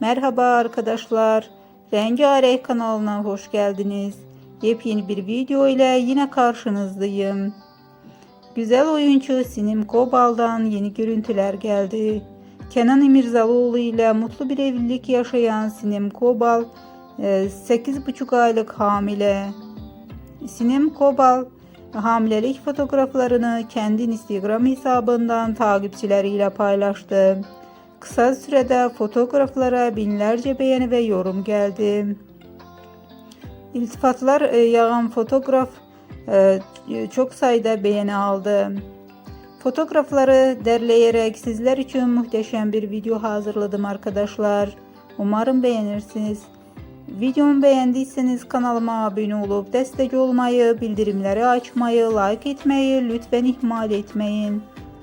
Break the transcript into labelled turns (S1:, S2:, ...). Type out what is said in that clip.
S1: Merhaba arkadaşlar. Rengarenk kanalına hoş geldiniz. Yepyeni bir video ile yine karşınızdayım. Güzel oyuncu Sinem Kobal'dan yeni görüntüler geldi. Kenan İmirzalıoğlu ile mutlu bir evlilik yaşayan Sinem Kobal e, 8,5 aylık hamile. Sinem Kobal hamilelik fotoğraflarını kendi Instagram hesabından takipçileriyle paylaştı. Kısa sürede fotoğraflara binlerce beğeni ve yorum geldi. İltifatlar e, yağan fotoğraf e, çok sayıda beğeni aldı. Fotoğrafları derleyerek sizler için muhteşem bir video hazırladım arkadaşlar. Umarım beğenirsiniz. Videomu beğendiyseniz kanalıma abone olup destek olmayı, bildirimleri açmayı, like etmeyi lütfen ihmal etmeyin.